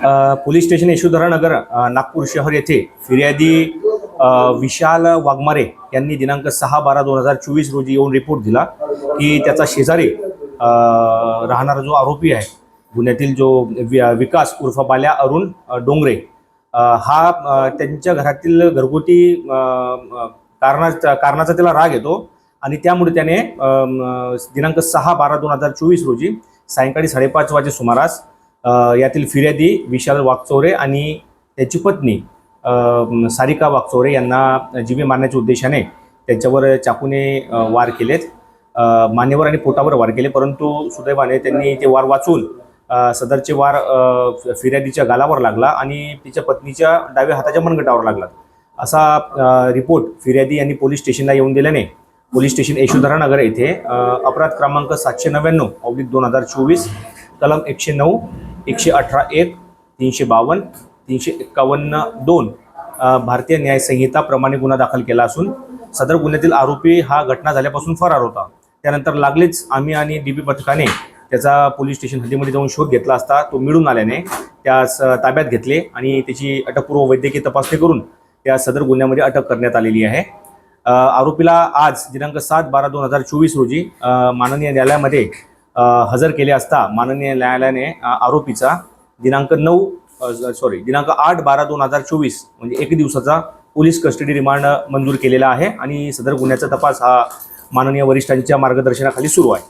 Police station Yashodhara Nagar Nagpur शहर येथे फिर्यादी विशाल वाघमारे यांनी दिनांक सहा बारा दोन हजार चोवीस रोजी येऊन रिपोर्ट दिला की त्याचा शेजारी राहणारा जो आरोपी आहे गुन्ह्यातील जो विकास उर्फ बाल्या अरुण डोंगरे हा त्यांच्या घरातील घरगुती कारणा कारणाचा कारणाचा त्याला राग येतो आणि त्यामुळे त्याने दिनांक सहा बारा दोन हजार चोवीस रोजी सायंकाळी साडेपाच वाजे सुमारास यातील फिर्यादी विशाल वागचौरे आणि त्याची पत्नी सारिका वागचौरे यांना जीवे मारण्याच्या उद्देशाने त्यांच्यावर चाकूने वार केलेत. मानेवर आणि पोटावर वार केले परंतु सुदैवाने त्यांनी ते वार वाचून सदरचे वार फिर्यादीच्या गालावर लागला आणि तिच्या पत्नीच्या डाव्या हाताच्या मनगटावर लागला. असा रिपोर्ट फिर्यादी यांनी पोलीस स्टेशनला येऊन दिल्याने पोलीस स्टेशन यशोधरानगर येथे अपराध क्रमांक सातशे नव्याण्णव ऑब्लिक दोन हजार चोवीस कलम एकशे नऊ एकशे अठरा एक तीनशे बावन्न तीनशे एक्कावन्न दोन भारतीय न्याय संहिताप्रमाणे गुन्हा दाखल केला असून सदर गुन्ह्यातील आरोपी हा घटना झाल्यापासून फरार होता. त्यानंतर लागलीच आम्ही आणि डी पी पथकाने त्याचा पोलीस स्टेशन हद्दीमध्ये जाऊन शोध घेतला असता तो मिळून आल्याने त्यास ताब्यात घेतले आणि त्याची अटकपूर्व वैद्यकीय तपासणी करून त्या सदर गुन्ह्यामध्ये अटक करण्यात आलेली आहे. आरोपीला आज दिनांक सात बारा दोन हजार चोवीस रोजी माननीय न्यायालयामध्ये हजर केले असता माननीय न्यायालयाने आरोपीचा दिनांक नऊ सॉरी दिनांक आठ बारा दोन हजार चोवीस म्हणजे एक दिवसाचा पोलीस कस्टडी रिमांड मंजूर केलेला आहे आणि सदर गुन्ह्याचा तपास हा माननीय वरिष्ठांच्या मार्गदर्शनाखाली सुरू आहे.